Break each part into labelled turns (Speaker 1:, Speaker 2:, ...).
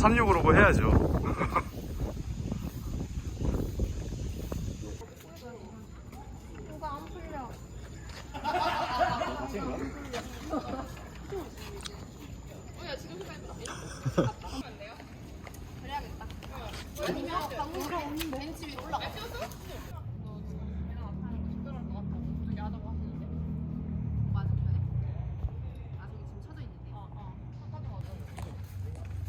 Speaker 1: 36으로 뭐 해야죠.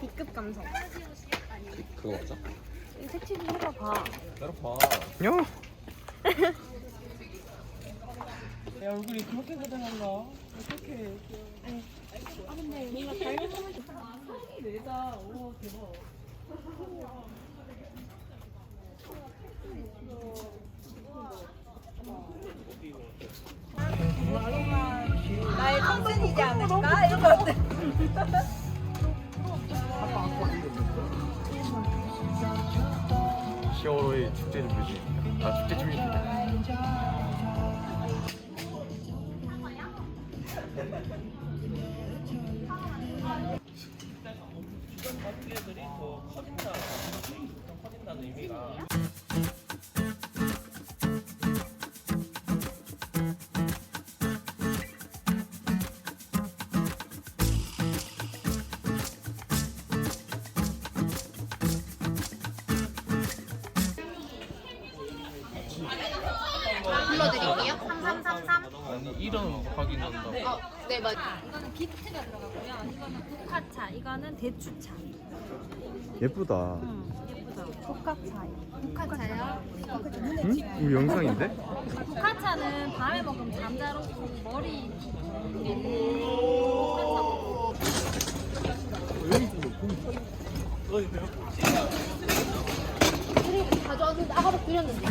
Speaker 2: B급 감성.
Speaker 3: 그거 맞아?
Speaker 2: 이 색칠 좀 해봐봐.
Speaker 3: 때려봐.
Speaker 1: 요. 히어로의 축제 준비 중입니다. 아 축제 중입니다.
Speaker 2: 불러드 네 맞.
Speaker 4: 이거는 비트가 들어가고요. 이거는 국화차, 이거는 대추차.
Speaker 1: 예쁘다.
Speaker 4: 예쁘죠? 국화차요.
Speaker 2: 국화차요.
Speaker 1: 응? 이거 영상인데?
Speaker 4: 국화차는 밤에 먹으면 잠자롭고 머리
Speaker 2: 가져왔는데 아까도 드렸는데.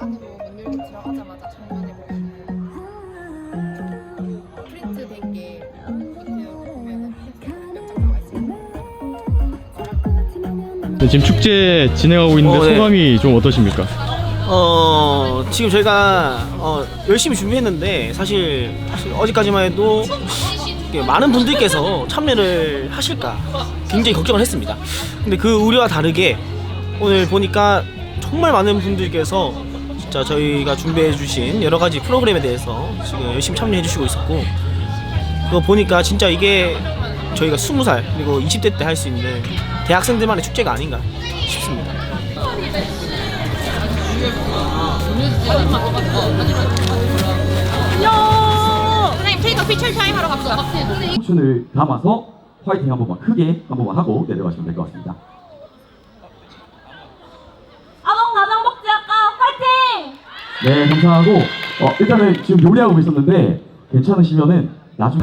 Speaker 2: 안으로 문 열고 들어가자마자 정면에 보면은 프린트 된게 밑에 보면은 몇장 나와 있어요.
Speaker 1: 지금 축제 진행하고 있는데
Speaker 5: 어, 네.
Speaker 1: 소감이 좀 어떠십니까?
Speaker 5: 어 지금 저희가 어, 열심히 준비했는데 사실, 어제까지만 해도 많은 분들께서 참여를 하실까 굉장히 걱정을 했습니다. 근데 그 우려와 다르게 오늘 보니까 정말 많은 분들께서 진짜 저희가 준비해주신 여러 가지 프로그램에 대해서 지금 열심히 참여해주시고 있었고 그거 보니까 진짜 이게 저희가 20살 그리고 20대 때 할 수 있는 대학생들만의 축제가 아닌가 싶습니다.
Speaker 2: 선생님 테이크 피처 타임 하러 갑시다.
Speaker 6: 청춘을 담아서 화이팅 한 번만 크게 한 번만 하고 내려가시면 될 것 같습니다.
Speaker 4: 아동 가정복지학과 화이팅!
Speaker 6: 네, 감사하고 어, 일단은 지금 요리하고 있었는데 괜찮으시면은 나중에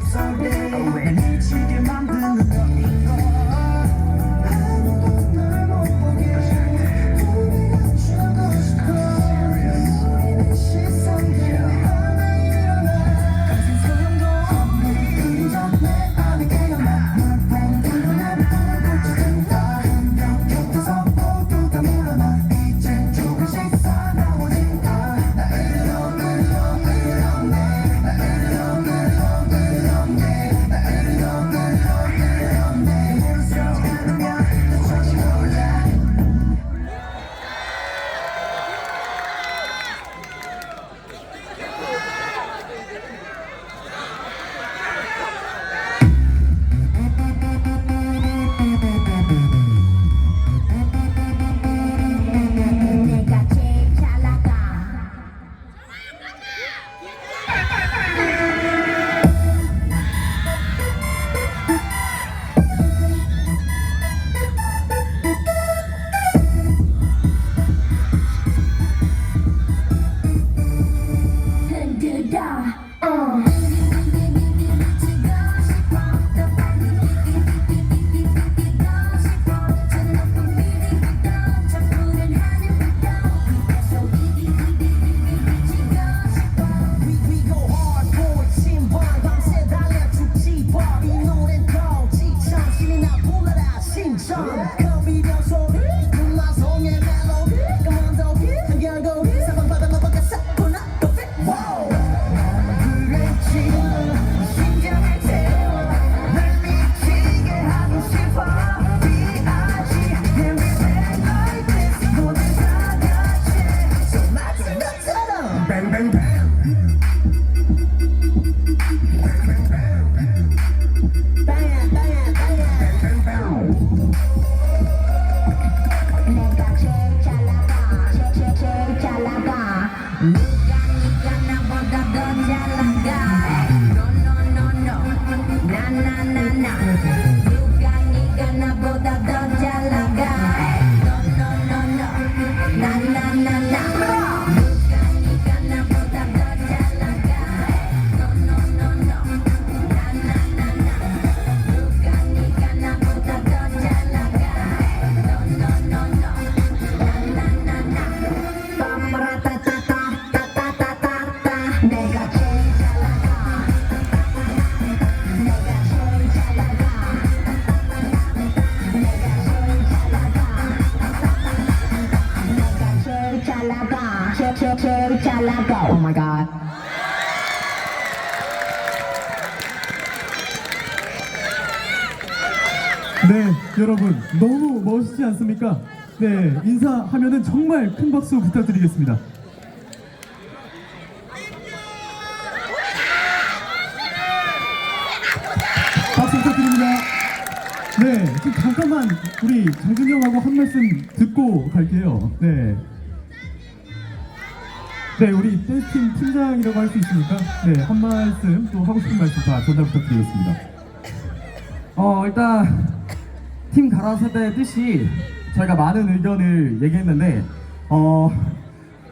Speaker 7: 가
Speaker 8: 거미별 Mm-hmm.
Speaker 9: 여러분 너무 멋있지 않습니까? 네 인사하면은 정말 큰 박수 부탁드리겠습니다. 박수 부탁드립니다. 네, 지금 잠깐만 우리 장준 형하고 한 말씀 듣고 갈게요. 네. 네, 우리 댄스팀 팀장이라고 할 수 있으니까 네, 한 말씀 또 하고 싶은 말씀 다 전달 부탁드리겠습니다.
Speaker 6: 어 일단 팀 가라 세대의 뜻이 저희가 많은 의견을 얘기했는데 어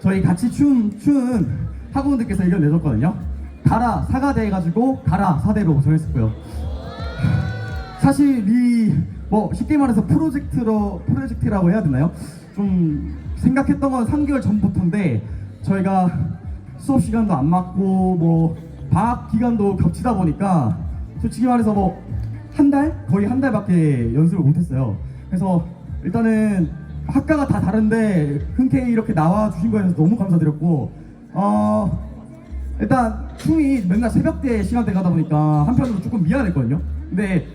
Speaker 6: 저희 같이 춤 추는 학우분들께서 의견 내줬거든요. 가라 사가대 해가지고 가라 사대로 정했었고요. 사실 이 뭐 쉽게 말해서 프로젝트로 프로젝트라고 해야 되나요? 좀 생각했던 건 3개월 전부터인데 저희가 수업 시간도 안 맞고 뭐 방학 기간도 겹치다 보니까 솔직히 말해서 뭐 한 달? 거의 한 달밖에 연습을 못했어요. 그래서 일단은 학과가 다 다른데 흔쾌히 이렇게 나와 주신 거에 대해서 너무 감사드렸고 어 일단 춤이 맨날 새벽대 시간대 가다 보니까 한편으로 조금 미안했거든요. 근데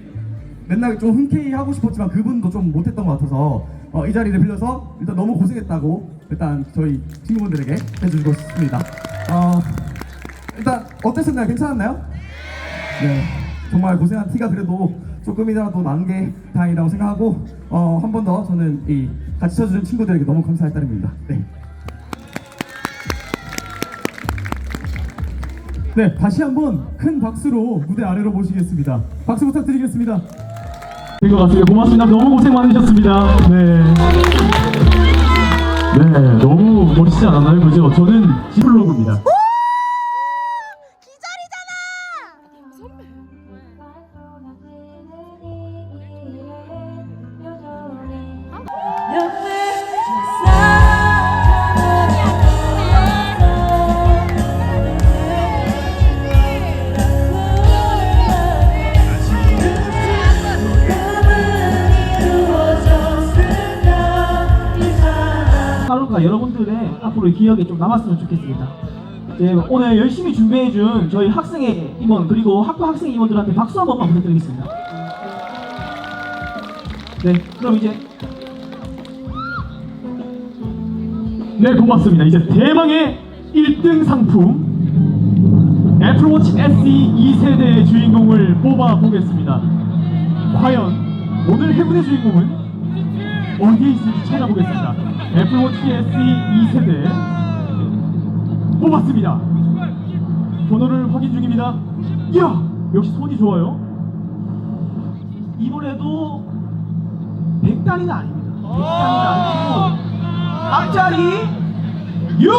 Speaker 6: 맨날 좀 흔쾌히 하고 싶었지만 그분도 좀 못했던 것 같아서 어, 이 자리를 빌려서 일단 너무 고생했다고 일단 저희 친구분들에게 해주고 싶습니다. 어, 일단 어땠었나요? 괜찮았나요? 네, 정말 고생한 티가 그래도 조금이라도 난 게 다행이라고 생각하고 어, 한 번 더 저는 이 같이 쳐주신 친구들에게 너무 감사할 따름입니다. 네.
Speaker 9: 네, 다시 한번 큰 박수로 무대 아래로 모시겠습니다. 박수 부탁드리겠습니다.
Speaker 6: 된 것 같습니다. 고맙습니다. 너무 고생 많으셨습니다. 네. 네, 너무 멋지지 않았나요? 그죠? 저는 지블로그입니다.
Speaker 5: 하루가 여러분들의 앞으로 기억에 좀 남았으면 좋겠습니다. 예, 오늘 열심히 준비해준 저희 학생회 임원 그리고 학부 학생 임원들한테 박수 한 번만 부탁드리겠습니다. 네, 그럼 이제
Speaker 6: 네, 고맙습니다. 이제 대망의 1등 상품 애플워치 SE 2세대의 주인공을 뽑아 보겠습니다. 과연 오늘 해군의 주인공은 어디에 있을지 찾아보겠습니다. 애플워치 SE 2세대 뽑았습니다. 번호를 확인 중입니다. 이야, 역시 손이 좋아요.
Speaker 5: 이번에도 100단위는 아닙니다. 100단위는 아니고 앞자리 6!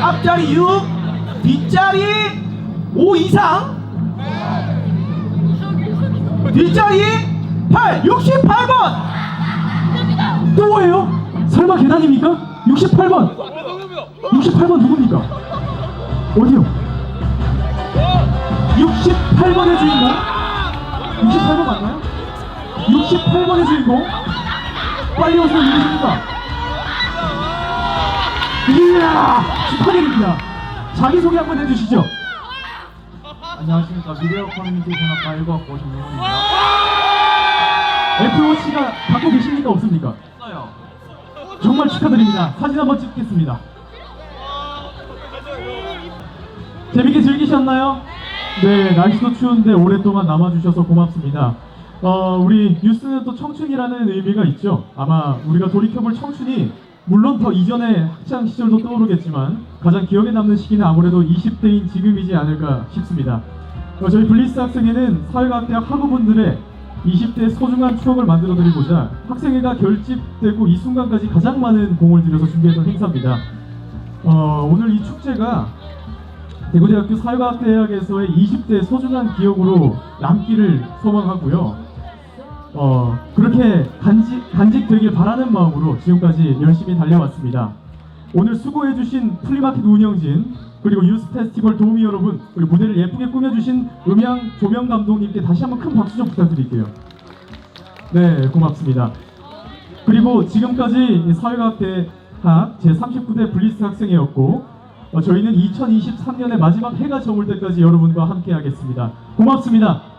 Speaker 5: 앞자리 6! 뒷자리 5 이상! 뒷자리 8! 68번!
Speaker 6: 계단입니까? 68번. 68번 누굽니까? 어디요? 68번의 주인공? 68번 맞나요? 68번의 주인공? 빨리 오세요 누구십니까? 이야 축하드립니다. 자기소개 한번 해주시죠.
Speaker 3: 안녕하십니까 미디어 커뮤니케이션 학과 1과 고신명입니다.
Speaker 6: 애플워치가 갖고 계십니까 없습니까? 정말 축하드립니다. 사진 한번 찍겠습니다. 재밌게 즐기셨나요? 네, 날씨도 추운데 오랫동안 남아주셔서 고맙습니다. 어, 우리 뉴스는 또 청춘이라는 의미가 있죠. 아마 우리가 돌이켜볼 청춘이 물론 더 이전의 학창 시절도 떠오르겠지만 가장 기억에 남는 시기는 아무래도 20대인 지금이지 않을까 싶습니다. 어, 저희 블리스 학생회는 사회과학대학 학우분들의 20대 소중한 추억을 만들어드리고자 학생회가 결집되고 이 순간까지 가장 많은 공을 들여서 준비했던 행사입니다. 어, 오늘 이 축제가 대구대학교 사회과학대학에서의 20대 소중한 기억으로 남기를 소망하고요. 어, 그렇게 간직, 간직되길 바라는 마음으로 지금까지 열심히 달려왔습니다. 오늘 수고해주신 플리마켓 운영진, 그리고 유스 페스티벌 도우미 여러분, 그리고 무대를 예쁘게 꾸며주신 음향 조명 감독님께 다시 한번 큰 박수 좀 부탁드릴게요. 네, 고맙습니다. 그리고 지금까지 이 사회과학대학 제39대 블리스 학생회였고, 어, 저희는 2023년의 마지막 해가 저물 때까지 여러분과 함께 하겠습니다. 고맙습니다.